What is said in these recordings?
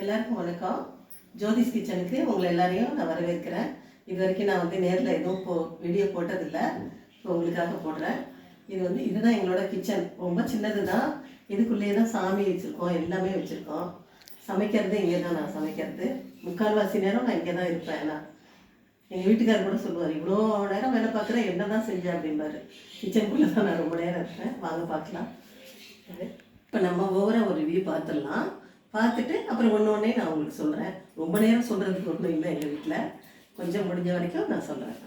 எல்லாருக்கும் வணக்கம். ஜோதிஸ் கிச்சனுக்கு உங்களை எல்லாரையும் நான் வரவேற்கிறேன். இது வரைக்கும் நான் வந்து நேரில் எதுவும் போ வீடியோ போட்டதில்லை. இப்போ உங்களுக்காக போடுறேன். இது வந்து இதுதான் எங்களோட கிச்சன் ரொம்ப சின்னது தான் இதுக்குள்ளேயே தான் சாமி வச்சுருக்கோம். எல்லாமே வச்சுருக்கோம். சமைக்கிறது இங்கே தான் நான் சமைக்கிறது. முக்கால்வாசி நேரம் நான் இங்கே தான் இருப்பேன் நான். எங்கள் வீட்டுக்காரர் கூட சொல்லுவார் இவ்வளோ நேரம் வேலை பார்க்குறேன் என்ன தான் செஞ்சேன் அப்படிம்பாரு. கிச்சனுக்குள்ளே தான் நான் ரொம்ப நேரம் இருப்பேன். வாங்க பார்க்கலாம். இப்போ நம்ம ஓவராக ஒரு வியூ பார்த்துடலாம். பார்த்துட்டு அப்புறம் ஒன்று ஒன்றே நான் உங்களுக்கு சொல்கிறேன் ரொம்ப நேரம் சொல்கிறதுக்கு ஒன்றும் இல்லை எங்கள் வீட்டில் கொஞ்சம் முடிஞ்ச வரைக்கும் நான் சொல்கிறேன்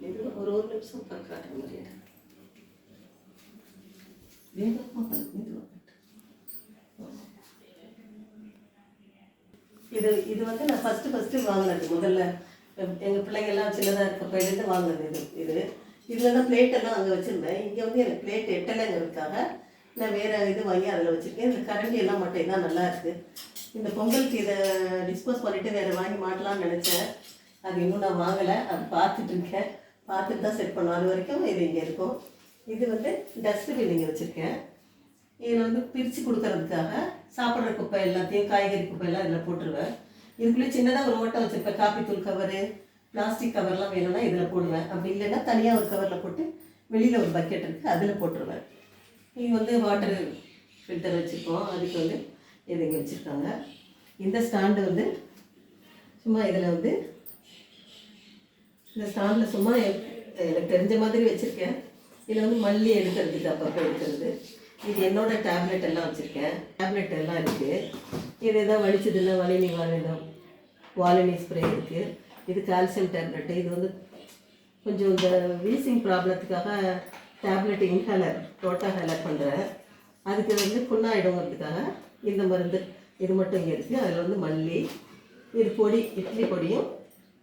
இது ஒரு ஒரு நிமிஷம் காட்டுற மாதிரி இது இது வந்து நான் ஃபஸ்ட்டு ஃபஸ்ட்டு வாங்கினது முதல்ல. எங்கள் பிள்ளைங்கள்லாம் சின்னதாக இருக்கப்பயிலேருந்து வாங்கினது இது இது. இதில் தான் பிளேட்டெல்லாம் அங்கே வச்சுருந்தேன். இங்கே வந்து எனக்கு பிளேட் எட்டலைங்கிறதுக்காக நான் வேறு இது வாங்கி அதில் வச்சுருக்கேன். இந்த கரண்டி எல்லாம் மட்டும் தான் நல்லா இருக்குது இந்த பொங்கலுக்கு இதை டிஸ்போஸ் பண்ணிவிட்டு வேறு வாங்கி மாட்டலாம்னு நினச்சேன். அது இன்னும் நான் வாங்கலை. அது பார்த்துட்டு இருக்கேன். பார்த்துட்டு தான் செட் பண்ணுவோம் அது வரைக்கும் இது இங்கே இருக்கும். இது வந்து டஸ்ட்பின் இங்கே வச்சுருக்கேன். இதில் வந்து பிரித்து கொடுக்கறதுக்காக சாப்பிட்ற குப்பை எல்லாத்தையும் காய்கறி குப்பை எல்லாம் இதில் போட்டுருவேன். இதுக்குள்ளே சின்னதாக ஒரு ஓட்டை வச்சுருப்பேன். காப்பி தூள் கவரு பிளாஸ்டிக் கவர்லாம் வேணும்னா இதில் போடுவேன். அப்படி இல்லைன்னா தனியாக ஒரு கவரில் போட்டு வெளியில் ஒரு பக்கெட் இருக்குது அதில் போட்டுருவேன். இது வந்து வாட்டர் ஃபில்டர் வச்சுருக்கோம். அதுக்கு வந்து இது இங்கே வச்சுருக்காங்க. இந்த ஸ்டாண்டு வந்து சும்மா இதில் வந்து இந்த ஸ்டாண்டில் சும்மா எனக்கு தெரிஞ்ச மாதிரி வச்சுருக்கேன். இதில் வந்து மல்லி எடுக்கிறதுக்கு அப்பப்போ எடுக்கிறது. இது என்னோட டேப்லெட் எல்லாம் வச்சுருக்கேன். டேப்லெட் எல்லாம் இருக்குது இது எதாவது வலிச்சதுன்னா வலினி வாலினம் வாலினி ஸ்ப்ரே இருக்குது இது கால்சியம் டேப்லெட்டு இது வந்து கொஞ்சம் இந்த வீசிங் ப்ராப்ளத்துக்காக டேப்லெட் இன்ஹேலர் டோட்டா ஹேலர் பண்ணுறேன் அதுக்கு வந்து புண்ணாயிடுங்கிறதுக்காக இந்த மருந்து இது மட்டும் இங்கே இருக்குது அதில் வந்து மல்லி இது பொடி இட்லி பொடியும்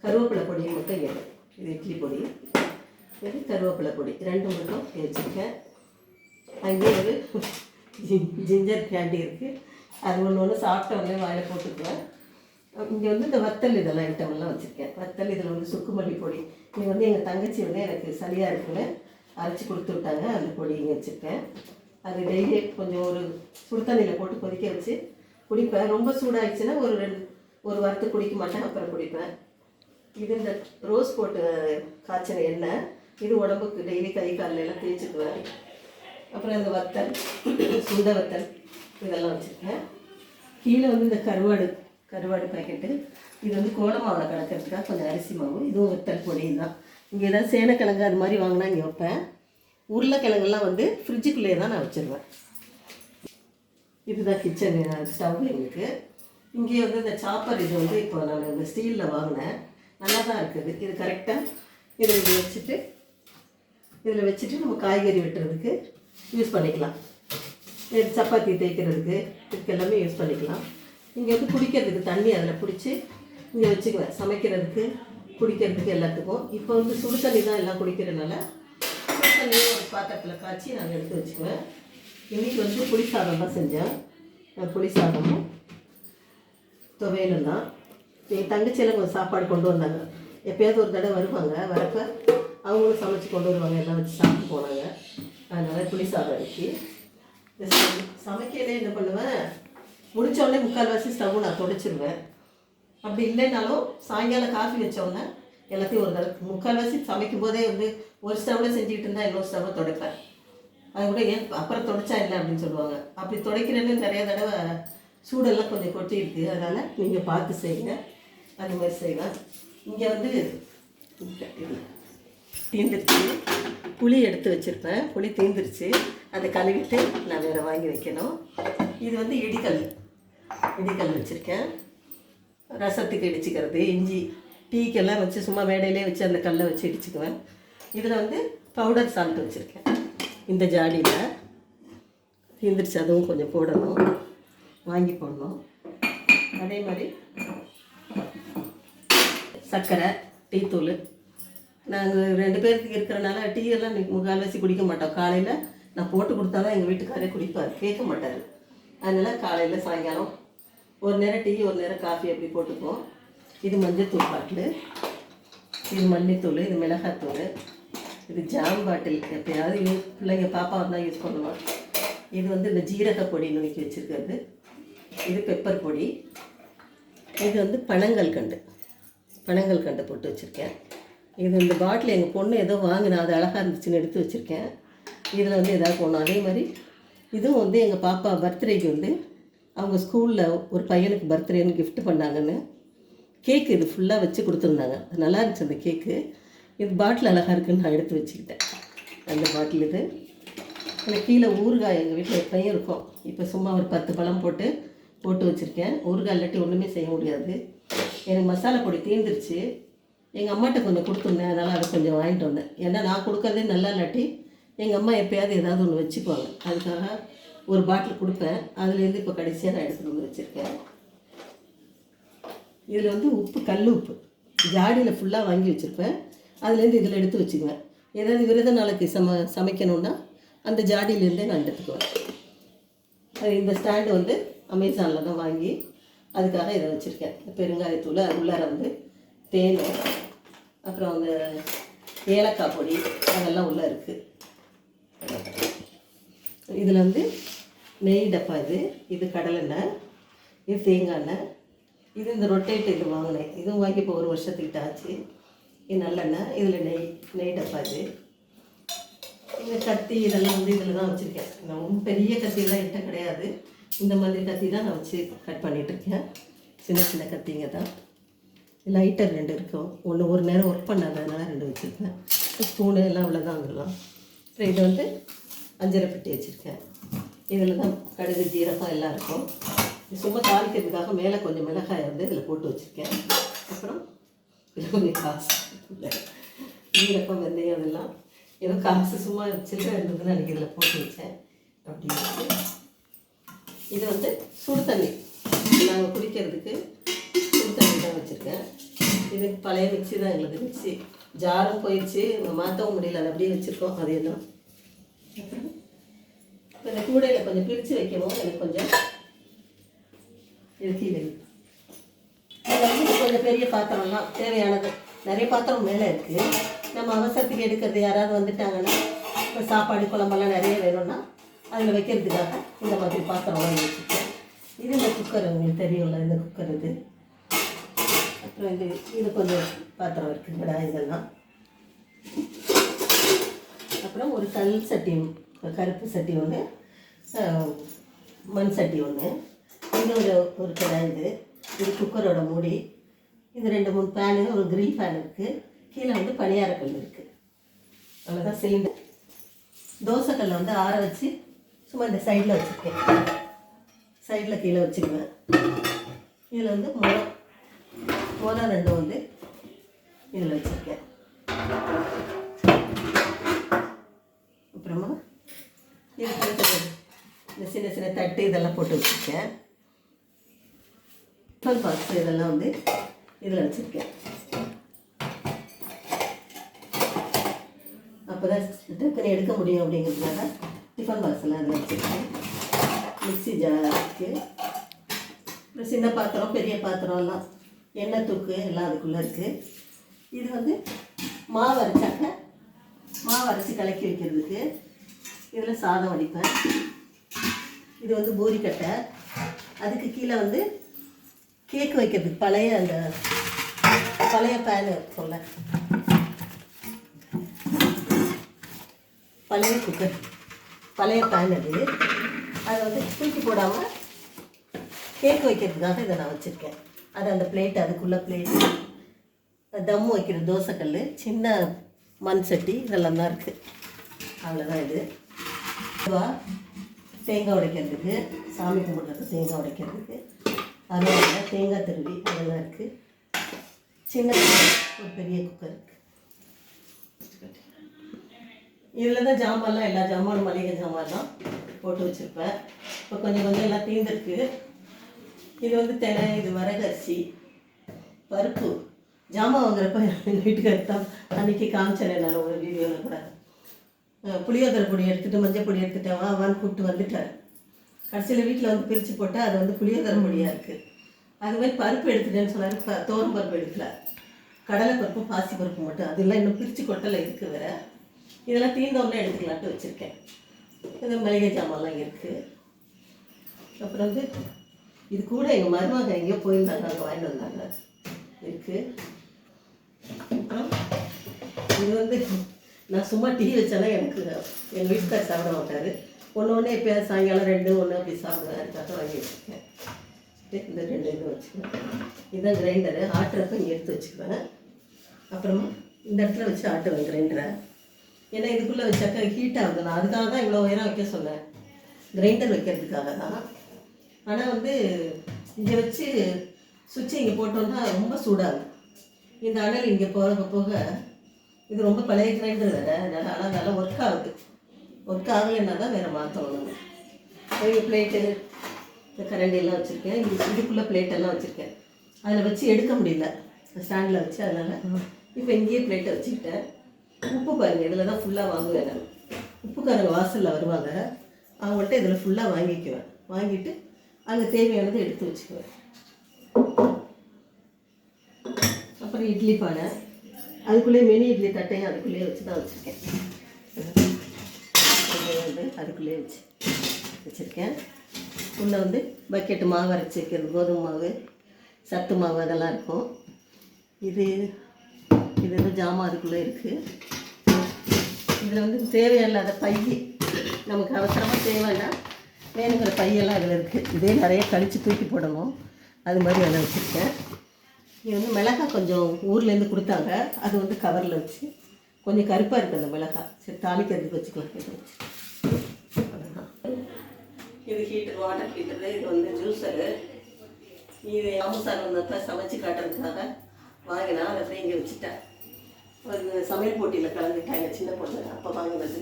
கருவேப்பிலை பொடியும் மட்டும் இங்கே இருக்குது இது இட்லி பொடி. இது கருவேப்பிலை பொடி. ரெண்டு மட்டும் வச்சுருக்கேன் அங்கேயே ஒரு ஜிஞ்சர் கேண்டி இருக்குது அது ஒன்று ஒன்று சாப்பிட்டவங்களே வாயில் போட்டுக்குவேன். இங்கே வந்து இந்த வத்தல் இதெல்லாம் ஐட்டமெல்லாம் வச்சுருக்கேன். வத்தல் இதில் வந்து சுக்குமல்லி பொடி. இது வந்து எங்கள் தங்கச்சி வந்து எனக்கு சரியாக இருக்குன்னு அரைச்சி கொடுத்து விட்டாங்க. அந்த பொடி இங்கே வச்சுருக்கேன். அது டெய்லி கொஞ்சம் ஒரு சுடுதண்ணியில் போட்டு கொதிக்க வச்சு குடிப்பேன். ரொம்ப சூடாகிடுச்சுன்னா ஒரு ரெண்டு ஒரு வாரத்துக்கு குடிக்க மாட்டேன். அப்புறம் குடிப்பேன். இது இந்த ரோஸ் போட்டு காய்ச்சின எண்ணெய். இது உடம்புக்கு டெய்லி கை காலில் தேய்ச்சிக்குவேன் அப்புறம் இந்த வத்தல் சுத வத்தல் இதெல்லாம் வச்சுருக்கேன். கீழே வந்து இந்த கருவாடு கருவாடு பாக்கெட்டு இது வந்து கோலமாவில் கலக்கிறதுக்காக கொஞ்சம் அரிசி மாவு இதுவும் வத்தல் பொடி தான். இங்கே ஏதாவது சேனக்கிழங்கு அது மாதிரி வாங்கினா இங்கே வைப்பேன். உருளைக்கிழங்குலாம் வந்து ஃப்ரிட்ஜுக்குள்ளேயே தான் நான் வச்சுருவேன். இதுதான் கிச்சன் ஸ்டவ் எங்களுக்கு இங்கே வந்து இந்த சாப்பர் இது வந்து இப்போ நான் இந்த ஸ்டீலில் வாங்கினேன். நல்லா தான் இருக்குது. இது கரெக்டாக இதை இது வச்சுட்டு இதில் வச்சுட்டு நம்ம காய்கறி வெட்டுறதுக்கு யூஸ் பண்ணிக்கலாம். இது சப்பாத்தி தேய்க்கிறதுக்கு இதுக்கு எல்லாமே யூஸ் பண்ணிக்கலாம். இங்கே வந்து குடிக்கிறதுக்கு தண்ணி அதில் பிடிச்சி இங்கே வச்சுக்குவேன். சமைக்கிறதுக்கு குடிக்கிறதுக்கு எல்லாத்துக்கும். இப்போ வந்து சுடு தண்ணி தான் எல்லாம் குடிக்கிறதுனால சுடு தண்ணியை ஒரு பாத்திரத்தில் காய்ச்சி நாங்கள் எடுத்து வச்சுக்குவேன். இன்றைக்கி வந்து புளி சாதம் தான் செஞ்சேன். புளி சாதமும் துவையலும் தான். என் தங்கச்சியெல்லாம் கொஞ்சம் சாப்பாடு கொண்டு வந்தாங்க. எப்பயாவது ஒரு தடவை வருவாங்க. வரப்போ அவங்களும் சமைச்சு கொண்டு வருவாங்க. எல்லாம் வச்சு சாப்பிட்டு போனாங்க. அதனால் புளி சாதம் வச்சு சமைக்கையிலே என்ன பண்ணுவேன்? முடிச்ச உடனே முக்கால்வாசி ஸ்டவ் நான் தொடச்சிருவேன். அப்படி இல்லைனாலும் சாயங்காலம் காஃபி வச்சோன்னே எல்லாத்தையும் ஒரு தடவை முக்கால்வாசி சமைக்கும் போதே வந்து ஒரு ஸ்டவ்வில் செஞ்சுக்கிட்டு இருந்தால் இன்னொரு ஸ்டவ்வை துடைப்பேன். அது கூட ஏன் அப்புறம் தொடச்சா இல்லை அப்படின்னு சொல்லுவாங்க. அப்படி துடைக்கிறேன்னு நிறைய தடவை சூடெல்லாம் கொஞ்சம் கொட்டி இருக்கு அதனால் நீங்கள் பார்த்து செய்யுங்க. அது மாதிரி செய்வேன் இங்கே வந்து தீந்துருச்சு. புளி எடுத்து வச்சுருப்பேன். புளி தீந்துருச்சு. அதை கழுவிட்டு நான் வேறு வாங்கி வைக்கணும். இது வந்து இடிக்கல் இடிக்கல் வச்சுருக்கேன். ரசத்துக்கு இடிச்சுக்கிறது. இஞ்சி டீக்கெல்லாம் வச்சு சும்மா மேடையிலே வச்சு அந்த கல்லை வச்சு இடிச்சுக்குவேன். இதில் வந்து பவுடர் சால்ட் வச்சுருக்கேன். இந்த ஜாடியில். தீந்துருச்சு. அதுவும் கொஞ்சம் போடணும். வாங்கி போடணும். அதே மாதிரி சர்க்கரை டீத்தூள் நாங்கள் ரெண்டு பேருக்கு இருக்கிறனால டீ எல்லாம் முகால் முக்கால்வாசி குடிக்க மாட்டோம். காலையில் நான் போட்டு கொடுத்தா தான் எங்கள் வீட்டுக்காரே குடிப்பார். கேட்க மாட்டார். அதனால் காலையில் சாயங்காலம் ஒரு நேரம் டீ ஒரு நேரம் காஃபி அப்படி போட்டுப்போம் இது மஞ்சத்தூள் பாட்டில். இது மல்லித்தூள் இது மிளகாத்தூள் இது ஜாம் பாட்டில். எப்பயாவது யூஸ் பிள்ளைங்க பாப்பா தான் யூஸ் பண்ணுவோம் இது வந்து இந்த ஜீரக பொடி நுணுக்கி வச்சுருக்கிறது. இது பெப்பர் பொடி. இது வந்து பனங்கல் கண்டு. பனங்கல் கண்டு போட்டு வச்சுருக்கேன். இது இந்த பாட்டில் எங்கள் பொண்ணு ஏதோ வாங்கினா அது அழகாக இருந்துச்சுன்னு எடுத்து வச்சுருக்கேன். இதில் வந்து எதாவது போடணும். அதே மாதிரி இதுவும் வந்து எங்கள் பாப்பா பர்த்டேக்கு வந்து அவங்க ஸ்கூலில் ஒரு பையனுக்கு பர்த்டேன்னு கிஃப்ட் பண்ணாங்கன்னு. கேக்கு இது ஃபுல்லாக வச்சு கொடுத்துருந்தாங்க. அது நல்லா இருந்துச்சு அந்த கேக்கு. இது பாட்டில் அழகாக இருக்குன்னு நான் எடுத்து வச்சுக்கிட்டேன். அந்த பாட்டில் இது. எனக்கு கீழே ஊறுகாய் எங்கள் வீட்டில் எப்பயும் இருக்கும். இப்போ சும்மா ஒரு பத்து பழம் போட்டு போட்டு வச்சுருக்கேன். ஊறுகாய் இல்லாட்டி ஒன்றுமே செய்ய முடியாது. எனக்கு மசாலா பொடி தீர்ந்துருச்சு எங்கள் அம்மாட்ட கொஞ்சம் கொடுத்துருந்தேன். அதனால் அதை கொஞ்சம் வாங்கிட்டு வந்தேன். ஏன்னா நான் கொடுக்கறதே நல்லா இல்லாட்டி எங்கள் அம்மா எப்போயாவது ஏதாவது ஒன்று வச்சுக்குவாங்க. அதுக்காக ஒரு பாட்டில் கொடுப்பேன். அதுலேருந்து இப்போ கடைசியாக நான் எடுத்துகிட்டு வந்து வச்சுருக்கேன். இதில் வந்து உப்பு கல் உப்பு. ஜாடியில் ஃபுல்லாக வாங்கி வச்சுருப்பேன். அதுலேருந்து இதில் எடுத்து வச்சுக்குவேன். ஏதாவது விரத நாளைக்கு சம சமைக்கணுன்னா அந்த ஜாடியிலேருந்தே நான் எடுத்துக்குவேன். அது இந்த ஸ்டாண்டு வந்து அமேசானில் தான் வாங்கி அதுக்காக இதை வச்சுருக்கேன். பெருங்காயத்தூள் அது உள்ளார வந்து தேன் அப்புறம் அந்த ஏலக்காய் பொடி அதெல்லாம் உள்ளே இருக்குது இதில் வந்து நெய் டப்பா இது இது கடலெண்ணெய் இது தேங்காய் எண்ணெய் இது இந்த ரொட்டேட் இது வாங்கினேன். இதுவும் வாங்கி இப்போ ஒரு வருஷத்துக்கிட்ட ஆச்சு. இது நல்லெண்ணெய் இதில் நெய் நெய் டப்பா இது. இந்த கத்தி இதெல்லாம் வந்து இதில் தான் வச்சுருக்கேன். நான் ரொம்ப பெரிய கத்தியெல்லாம் என்கிட்ட கிடையாது. இந்த மாதிரி கத்தி தான் நான் வச்சு கட் பண்ணிகிட்ருக்கேன் இருக்கேன். சின்ன சின்ன கத்திங்க தான். லைட்டர் ரெண்டு இருக்கும் ஒன்று ஒரு நேரம் ஒர்க் பண்ணாததுனால ரெண்டு வச்சுருக்கேன். ஸ்பூனு எல்லாம் அவ்வளோதான் அதெல்லாம் அப்புறம் இது வந்து அஞ்சரை பெட்டி வச்சுருக்கேன். இதில் தான் கடுகு ஜீரகம் எல்லாம் இருக்கும். சும்மா தாளிக்கிறதுக்காக மேலே கொஞ்சம் மிளகாய் வந்து இதில் போட்டு வச்சுருக்கேன். அப்புறம் கொஞ்சம் காசு. ஜீரகம் வெந்தயம் அதெல்லாம் ஏதோ காசு சும்மா சில்லறை இருந்ததுன்னு அன்றைக்கி இதில் போட்டு வச்சேன். அப்படின்னு இது வந்து சுடு தண்ணி. நாங்கள் குடிக்கிறதுக்கு வச்சுருக்கேன். இது பழைய மிக்சி தான் எங்களுக்கு மிக்ஸி ஜாரும் போயிடுச்சு மாற்றவும் முடியல. அதை அப்படியே வச்சுருக்கோம். அது தான் அப்புறம் இந்த கூடையில் கொஞ்சம் பிரித்து வைக்கவும் எனக்கு கொஞ்சம் இது கீழே. இருக்கு. வந்து கொஞ்சம் பெரிய பாத்திரம்லாம் தேவையானது. நிறைய பாத்திரம் மேலே இருக்குது நம்ம அவசரத்துக்கு எடுக்கிறது யாராவது வந்துட்டாங்கன்னா இப்போ சாப்பாடு குழம்பெல்லாம் நிறைய வேணும்னா அதில் வைக்கிறதுக்காக இந்த மாதிரி பாத்திரம்லாம் வச்சுருக்கேன். இது இந்த குக்கர் உங்களுக்கு தெரியும்ல இந்த குக்கர் இது. அப்புறம் இது இது கொஞ்சம் பாத்திரம் இருக்குங்கடா இதெல்லாம். அப்புறம் ஒரு கல் சட்டி கருப்பு சட்டி ஒன்று மண் சட்டி ஒன்று இன்னொரு ஒரு கடாய் இது. இது குக்கரோட மூடி. இது ரெண்டு மூணு பேனு ஒரு கிரில் ஃபேன் இருக்குது கீழே வந்து பணியாரக்கல் இருக்குது அவ்வளோதான் சிலிண்டர் தோசைக்கல்லை வந்து ஆற வச்சு சும்மா இந்த சைடில் வச்சுருக்கேன். சைடில் கீழே வச்சுக்குவேன் இதில் வந்து முளம் முளம் ரெண்டும் வந்து இதில் வச்சுருக்கேன். அப்புறமா இது இந்த சின்ன சின்ன தட்டு இதெல்லாம் போட்டு வச்சுருக்கேன். டிஃபன் பாக்ஸ் இதெல்லாம் வந்து இதில் வச்சுருக்கேன். அப்போ தான் டக்குன்னு எடுக்க முடியும் அப்படிங்கிறதுனால டிஃபன் பாக்ஸ் எல்லாம் இதில் வச்சுருக்கேன். மிக்ஸி ஜார் இருக்குது அப்புறம் சின்ன பாத்திரம் பெரிய பாத்திரம் எல்லாம் எண்ணெய் தூக்கு எல்லாம் அதுக்குள்ளே இருக்குது இது வந்து மாவு அரைச்சாக்க மாவு அரைச்சி கலக்கி வைக்கிறதுக்கு. இதில் சாதம் வடிப்பேன். இது வந்து பூரிக்கட்டை அதுக்கு கீழே வந்து கேக் வைக்கிறதுக்கு பழைய அந்த பழைய பேன் இருக்கும்ல. பழைய குக்கர் பழைய பேன் அது. அதை வந்து தூக்கி போடாமல் கேக் வைக்கிறதுக்காக இதை நான் வச்சுருக்கேன். அது அந்த பிளேட் அதுக்குள்ளே பிளேட் தம் வைக்கிற தோசைக்கல் சின்ன மண் சட்டி இதெல்லாம் தான் இருக்குது அவ்வளோதான் இது. இதுவா தேங்காய் உடைக்கிறதுக்கு சாமி கும்பிட்றதுக்கு தேங்காய் உடைக்கிறதுக்கு. அதெல்லாம் தேங்காய் திருவி அதெல்லாம் இருக்குது சின்ன ஒரு பெரிய குக்கர் இருக்குது இதில் தான் ஜாமான்லாம் எல்லா ஜாமானும் மளிகை ஜாமான்லாம் போட்டு வச்சுருப்பேன். இப்போ கொஞ்சம் கொஞ்சம் எல்லாம் தீர்ந்துருக்கு இது வந்து தினை இது வரகரிசி பருப்பு. ஜாமான் வாங்குறப்ப எங்கள் வீட்டுக்காரர் தான் அன்றைக்கி காமிச்சேன் நான் ஒரு வீடியோவில் கூட. புளியோதரை பொடி எடுத்துகிட்டு மஞ்சள் பொடி எடுத்துட்டேன் வா வான்னு கூப்பிட்டு வந்துட்டார். கடைசியில் வீட்டில் வந்து பிரித்து போட்டால் அது வந்து புளியோதரை பொடியாக இருக்குது அது மாதிரி பருப்பு எடுத்துட்டேன்னு சொன்னார் தோரம் பருப்பு எடுக்கல. கடலை பருப்பு பாசி பருப்பு மட்டும். அதெல்லாம் இன்னும் பிரித்து கொட்டலை இருக்குது வேற. இதெல்லாம் தீர்ந்தோடனே எடுத்துக்கலான்ட்டு வச்சுருக்கேன். இது மளிகை ஜாமான்லாம் இருக்குது அப்புறம் வந்து இது கூட எங்கள் மருமக எங்கேயோ போயிருந்தாங்க அங்கே வாங்கிட்டு வந்தாங்க. இருக்குது அப்புறம் இது வந்து நான் சும்மா டீ வச்சாலே எனக்கு எங்கள் வீட்டுக்கார் சாப்பிட மாட்டார். ஒன்று ஒன்று எப்போ சாயங்காலம் ரெண்டு ஒன்று அப்படி சாப்பிடுவேன். அதுக்காக வாங்கி வச்சுருக்கேன். இந்த ரெண்டு இது வச்சுக்குவேன். இதுதான் கிரைண்டரு ஆட்டுறப்ப இங்கே எடுத்து வச்சுக்குவேன். அப்புறமா இந்த இடத்துல வச்சு ஆட்டுவேன் கிரைண்டரை ஏன்னா இதுக்குள்ளே வச்சாக்கா ஹீட் ஆகுது நான் அதுக்காக தான் இவ்வளோ உயரம் வைக்க சொன்னேன். கிரைண்டர் வைக்கிறதுக்காக தான் ஆனால் வந்து இங்கே வச்சு சுவிட்சை இங்கே போட்டோம்னா ரொம்ப சூடாகும். இந்த அனல் இங்கே போக போக இது ரொம்ப பழைய கிரைண்டர் வேறு. அதனால் ஆனால் நல்லா ஒர்க் ஆகுது. ஒர்க் ஆகலைன்னா தான் வேறு மாற்றணும் இங்கே பிளேட்டு இந்த கரண்டி எல்லாம் வச்சுருக்கேன். இது இதுக்குள்ளே பிளேட்டெல்லாம் வச்சுருக்கேன். அதில் வச்சு எடுக்க முடியல. ஸ்டாண்டில் வச்சு அதனால் இப்போ இங்கேயே பிளேட்டை வச்சுக்கிட்டேன். உப்பு பாருங்கள் இதில் தான் ஃபுல்லாக வாங்குவேன் நான். உப்புக்காரங்க வாசலில் வருவாங்க. அவங்கள்ட்ட இதில் ஃபுல்லாக வாங்கிக்குவேன். வாங்கிட்டு அந்த தேவையானது எடுத்து வச்சுக்குவேன். அப்புறம் இட்லி பானை. அதுக்குள்ளேயே மினி இட்லி தட்டையும் அதுக்குள்ளேயே வச்சு தான் வச்சுருக்கேன் வந்து அதுக்குள்ளேயே வச்சு வச்சுருக்கேன். உள்ளே வந்து பக்கெட்டு மாவு அரைச்சி வைக்கிறது கோதுமை மாவு சத்து மாவு அதெல்லாம் இருக்கும். இது இது வந்து ஜாமான் அதுக்குள்ளே இருக்குது இதில் வந்து தேவையில்லாத பை நமக்கு அவசரமாக தேவைன்னா வேணுங்கிற பையெல்லாம் அதில் இருக்குது இதே நிறைய கழித்து தூக்கி போடணும். அது மாதிரி அதில் வச்சுருக்கேன். இது வந்து மிளகாய் கொஞ்சம் ஊர்லேருந்து கொடுத்தாங்க. அது வந்து கவரில் வச்சு. கொஞ்சம் கருப்பாக இருக்குது அந்த மிளகாய். சரி தாளிக்கிறதுக்கு வச்சுக்கலாம். இதை வச்சு. இது ஹீட்டர் வாட்டர் ஹீட்டரு இது வந்து ஜூஸரு இது அம்சார் வந்தப்போ சமைச்சு காட்டுறதுக்காக வாங்கினா அதை இங்கே வச்சுட்டேன். ஒரு சமையல் போட்டியில் கலந்துட்டாங்க சின்ன பொண்ணு அப்போ வாங்கினது.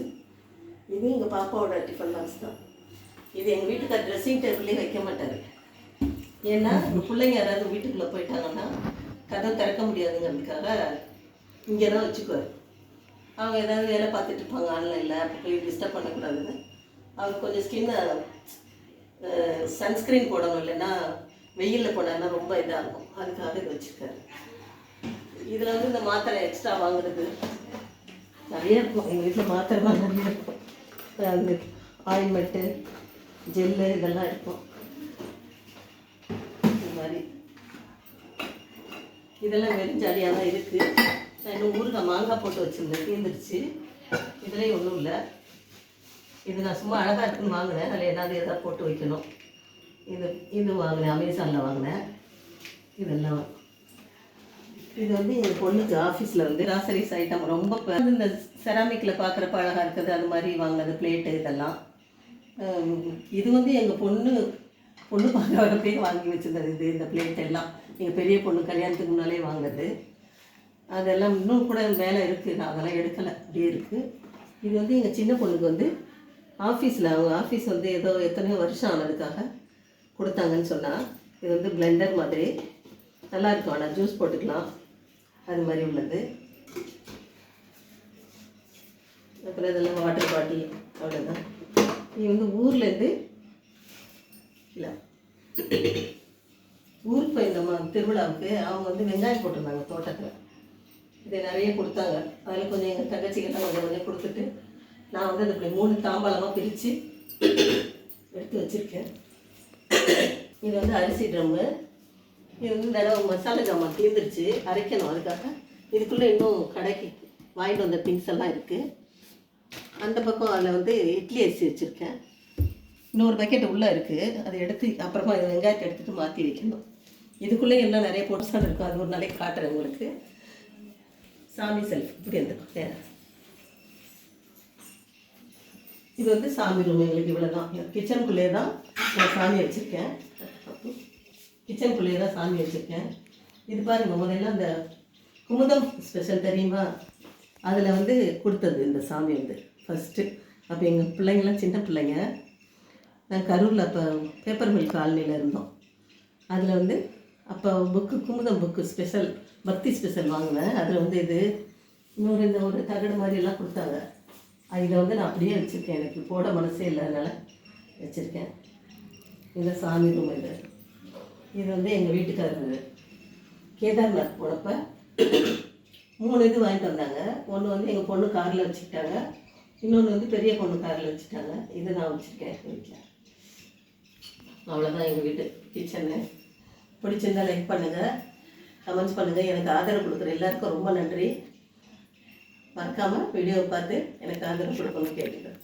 இது எங்கள் பாப்பாவோட டிஃபன் பாக்ஸ் தான். இது எங்கள் வீட்டுக்கார் ட்ரெஸ்ஸிங் டேபிள்லேயே வைக்க மாட்டார். ஏன்னா பிள்ளைங்க யாராவது வீட்டுக்குள்ளே போயிட்டாங்கன்னா கதவை திறக்க முடியாதுங்கிறதுக்காக இங்கே தான் வச்சுக்குவார். அவங்க ஏதாவது வேலை பார்த்துட்டு இருப்பாங்க ஆன்லைனில் அப்போ போய் டிஸ்டர்ப் பண்ணக்கூடாதுன்னு. அவர் கொஞ்சம் ஸ்கின்னை சன்ஸ்க்ரீன் போடணும் இல்லைன்னா வெயிலில் போனான்னா ரொம்ப இதாக இருக்கும் அதுக்காக இது வச்சுருக்காரு. இதில் வந்து இந்த மாத்திரை எக்ஸ்ட்ரா வாங்குறது. நிறைய இருக்கும். எங்கள் வீட்டில் மாத்திரைலாம் நிறைய இருக்கும். அந்த ஆயின்மெண்ட்டு ஜெல்லு இதெல்லாம் இருக்கும். இந்த மாதிரி. இதெல்லாம் வெறும் ஜாலியாக தான் இருக்குது நான் இன்னும் ஊறுகாய் மாங்காய் போட்டு வச்சுருந்தேன். தீர்ந்துருச்சு இதுலேயும் ஒன்றும் இல்லை. இது நான் சும்மா அழகாக இருக்குன்னு வாங்கினேன். அதில் ஏதாவது எதாவது போட்டு வைக்கணும். இது இது வாங்கினேன். அமேசானில் வாங்கினேன். இதெல்லாம். இது வந்து எங்கள் பொண்ணுக்கு ஆஃபீஸில் வந்து கிராசரிஸ் ஐட்டம் ரொம்ப இந்த செராமிக்கில் பார்க்குறப்ப அழகாக இருக்குது. அது மாதிரி வாங்கினது பிளேட்டு இதெல்லாம். இது வந்து எங்கள் பொண்ணு பொண்ணு பார்க்க வரப்பே வாங்கி வச்சுருந்தது இது இந்த பிளேட் எல்லாம். எங்கள் பெரிய பொண்ணு கல்யாணத்துக்கு முன்னாலே வாங்கினது அதெல்லாம் இன்னும் கூட மேலே இருக்குது நான் அதெல்லாம் எடுக்கலை. அப்படியே இருக்குது இது வந்து எங்கள் சின்ன பொண்ணுக்கு வந்து ஆஃபீஸில் அவங்க ஆஃபீஸ் வந்து ஏதோ எத்தனையோ வருஷம் ஆனதுக்காக கொடுத்தாங்கன்னு சொன்னால் இது வந்து பிளெண்டர் மாதிரி. நல்லா இருக்கும். ஆனால் ஜூஸ் போட்டுக்கலாம். அது மாதிரி உள்ளது. அப்புறம் இதெல்லாம் வாட்டர் பாட்டில் அவ்வளோதான் இது வந்து ஊர்லேருந்து இல்லை. ஊருக்கு போயிருந்தோமா திருவிழாவுக்கு அவங்க வந்து வெங்காயம் போட்டிருந்தாங்க தோட்டத்தில். இதை நிறைய கொடுத்தாங்க. அதில் கொஞ்சம் எங்கள் தங்கச்சிக்கெல்லாம் கொஞ்சம் கொஞ்சம் கொடுத்துட்டு நான் வந்து அது இப்படி மூணு தாம்பாளமாக பிரித்து எடுத்து வச்சுருக்கேன். இது வந்து அரிசி ட்ரம்மு. இது வந்து தடவை மசாலா ஜாமான் தீர்ந்துருச்சு அரைக்கணும். அதுக்காக இதுக்குள்ளே இன்னும் கடைக்கு வாங்கிட்டு வந்த திங்ஸ் எல்லாம் இருக்குது அந்த பக்கம் அதில் வந்து இட்லி அரிசி வச்சுருக்கேன். இன்னொரு பக்கெட் உள்ளே இருக்குது அதை எடுத்து அப்புறமா இது வெங்காயத்தை எடுத்துகிட்டு மாற்றி வைக்கணும். இதுக்குள்ளே எல்லாம் நிறைய பொருட்கள் இருக்கும். அது ஒரு நாளைக்கு காட்டுறேன் உங்களுக்கு. சாமி செல்ஃப் இப்படி இருந்துக்கும் இது வந்து சாமி ரூம் எங்களுக்கு இவ்வளோ தான் கிச்சனுக்குள்ளே தான் நான் சாமி வச்சுருக்கேன். கிச்சனுக்குள்ளேயே தான் சாமி வச்சுருக்கேன். இது பாருங்க முதல்ல அந்த குமுதம் ஸ்பெஷல் தெரியுமா? அதில் வந்து கொடுத்தது இந்த சாமி வந்து. ஃபஸ்ட்டு அப்போ எங்கள் பிள்ளைங்களாம் சின்ன பிள்ளைங்க. நான் கரூரில் அப்போ பேப்பர் மில் காலனியில் இருந்தோம். அதில் வந்து அப்போ book Kumudam book special Bhakti special வாங்கினேன். அதில் வந்து இது இன்னொரு இந்த ஒரு தகடு மாதிரி எல்லாம் கொடுத்தாங்க. இதை வந்து நான் அப்படியே வச்சுருக்கேன். எனக்கு போட மனசே இல்லாதனால வச்சுருக்கேன். இந்த சாமி ரூம் இது. இது வந்து எங்கள் வீட்டுக்காரரு. கேதார்நாத் போனப்போ மூணு இது வாங்கிட்டு வந்தாங்க. ஒன்று வந்து எங்கள் பொண்ணு காரில் வச்சுக்கிட்டாங்க. இன்னொன்று வந்து பெரிய பொண்ணு காரில் வச்சுட்டாங்க. இதை நான் வச்சுருக்கேன் வீட்டில் அவ்வளோதான் எங்கள் வீட்டு கிச்சனு பிடிச்சிருந்தா லைக் பண்ணுங்கள் கமெண்ட்ஸ் பண்ணுங்கள் எனக்கு ஆதரவு கொடுக்குற எல்லாருக்கும் ரொம்ப நன்றி. மறக்காமல் வீடியோ பார்த்து எனக்கு ஆதரவு கொடுக்கணும்னு கேட்டுக்கிறேன்.